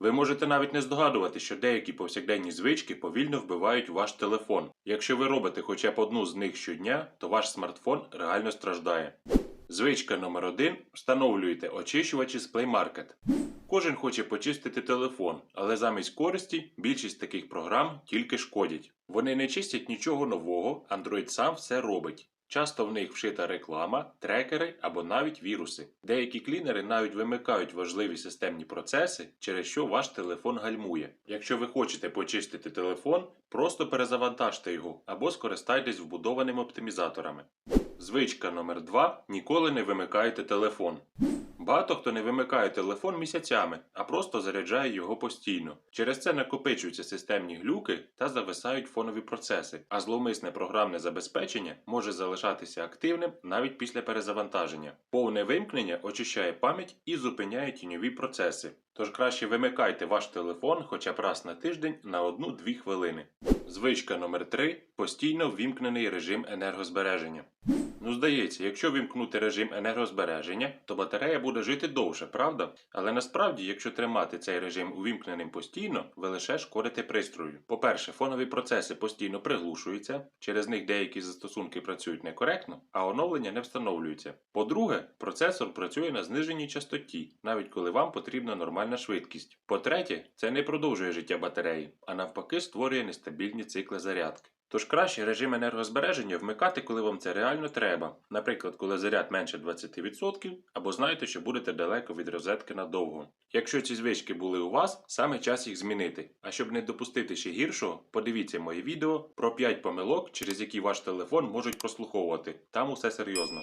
Ви можете навіть не здогадувати, що деякі повсякденні звички повільно вбивають ваш телефон. Якщо ви робите хоча б одну з них щодня, то ваш смартфон реально страждає. Звичка номер 1 встановлюйте очищувачі з Play Market. Кожен хоче почистити телефон, але замість користі більшість таких програм тільки шкодять. Вони не чистять нічого нового, Android сам все робить. Часто в них вшита реклама, трекери або навіть віруси. Деякі клінери навіть вимикають важливі системні процеси, через що ваш телефон гальмує. Якщо ви хочете почистити телефон, просто перезавантажте його або скористайтесь вбудованими оптимізаторами. Звичка номер 2 ніколи не вимикайте телефон. Багато хто не вимикає телефон місяцями, а просто заряджає його постійно. Через це накопичуються системні глюки та зависають фонові процеси, а зловмисне програмне забезпечення може залишатися активним навіть після перезавантаження. Повне вимкнення очищає пам'ять і зупиняє тіньові процеси. Тож краще вимикайте ваш телефон хоча б раз на тиждень на 1-2 хвилини. Звичка номер 3 постійно ввімкнений режим енергозбереження. Здається, якщо вімкнути режим енергозбереження, то батарея буде жити довше, правда? Але насправді, якщо тримати цей режим увімкненим постійно, ви лише шкодите пристрою. По-перше, фонові процеси постійно приглушуються, через них деякі застосунки працюють некоректно, а оновлення не встановлюються. По-друге, процесор працює на зниженій частоті, навіть коли вам потрібна нормальна швидкість. По-третє, це не продовжує життя батареї, а навпаки створює нестабільні цикли зарядки. Тож краще режим енергозбереження вмикати, коли вам це реально треба, наприклад, коли заряд менше 20%, або знаєте, що будете далеко від розетки надовго. Якщо ці звички були у вас, саме час їх змінити. А щоб не допустити ще гіршого, подивіться моє відео про 5 помилок, через які ваш телефон можуть прослуховувати. Там усе серйозно.